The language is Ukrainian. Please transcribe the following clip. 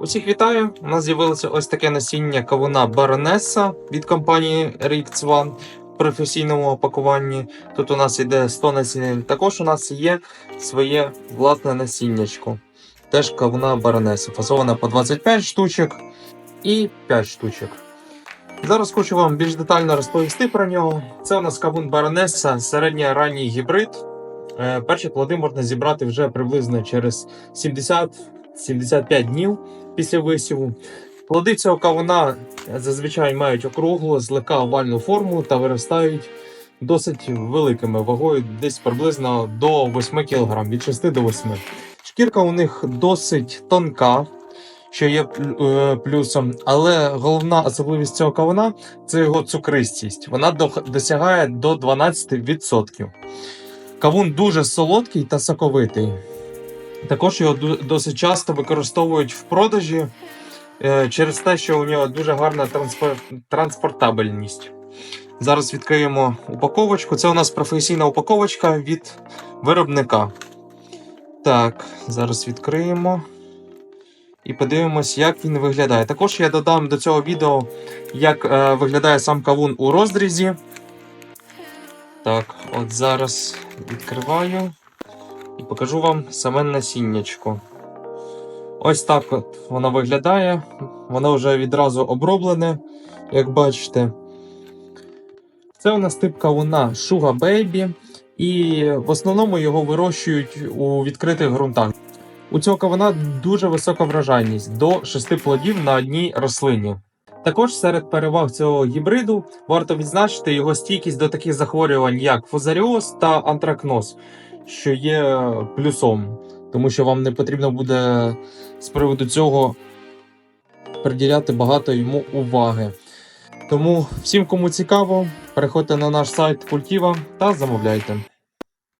Усіх вітаю! У нас з'явилося ось таке насіння кавуна Баронеса від компанії Rix One в професійному опакуванні. Тут у нас йде 100 насіння. Також у нас є своє власне насіннячко. Теж кавуна Баронеса. Фасована по 25 штучок і 5 штучок. Зараз хочу вам більш детально розповісти про нього. Це у нас кавун Баронеса, середньоранній гібрид. Е, Перші плоди можна зібрати вже приблизно через 70-75 днів після висіву. Плоди цього кавуна зазвичай мають округлу, злегка овальну форму та виростають досить великими вагою, десь приблизно до 8 кг, від 6 до 8. Шкірка у них досить тонка, що є е, плюсом, але головна особливість цього кавуна це його цукристість. Вона досягає до 12%. Кавун дуже солодкий та соковитий. Також його досить часто використовують в продажі е, через те, що у нього дуже гарна транспор- транспортабельність. Зараз відкриємо упаковочку. Це у нас професійна упаковочка від виробника. Так, зараз відкриємо і подивимось, як він виглядає. Також я додам до цього відео, як е, виглядає сам кавун у розрізі. Так, от зараз відкриваю і покажу вам саме насіннячко. Ось так от воно виглядає. Воно вже відразу оброблене, як бачите. Це у нас тип кавуна Sugar Baby, і в основному його вирощують у відкритих ґрунтах. У цього кавуна дуже висока врожайність до 6 плодів на одній рослині. Також серед переваг цього гібриду варто відзначити його стійкість до таких захворювань, як фузаріоз та антракноз, що є плюсом, тому що вам не потрібно буде з приводу цього приділяти багато йому уваги. Тому всім, кому цікаво, переходьте на наш сайт Культіва та замовляйте.